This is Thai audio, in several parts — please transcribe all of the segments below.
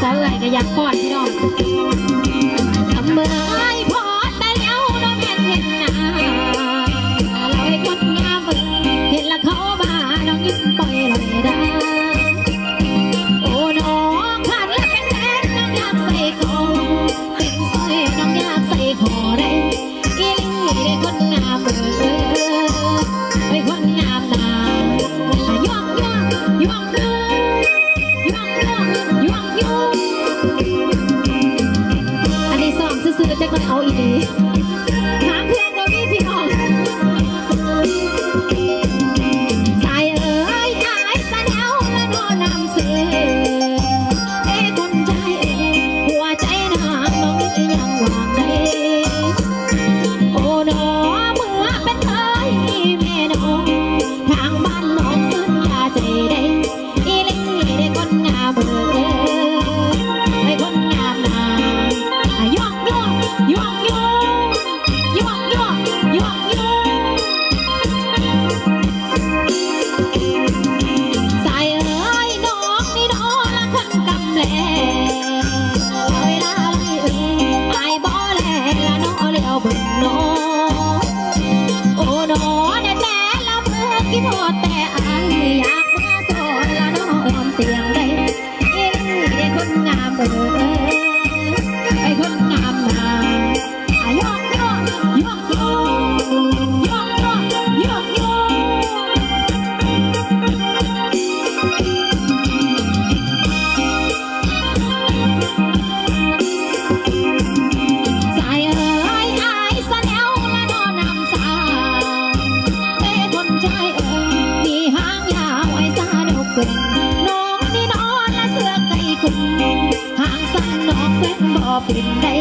สาวไหลก็อยากกอดพี่น้อง see ทอดแต่อาอยากมาสอนละน้องเสียงได้เอ็นงามเออุณน้องนี่นอนและเสือกไก่คุณห่างสั่นนองเป็นบ่อปิดนได้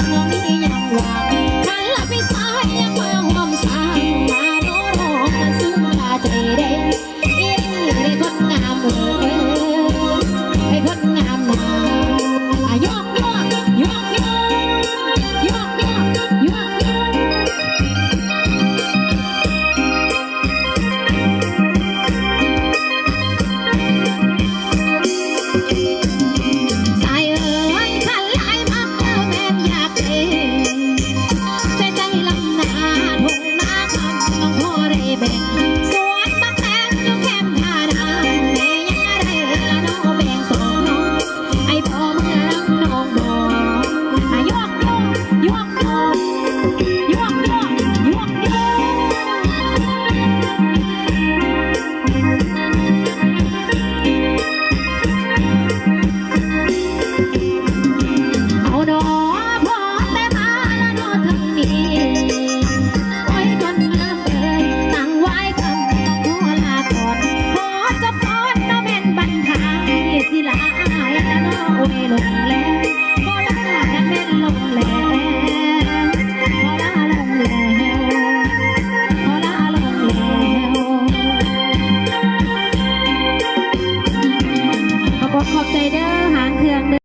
Yeah. menos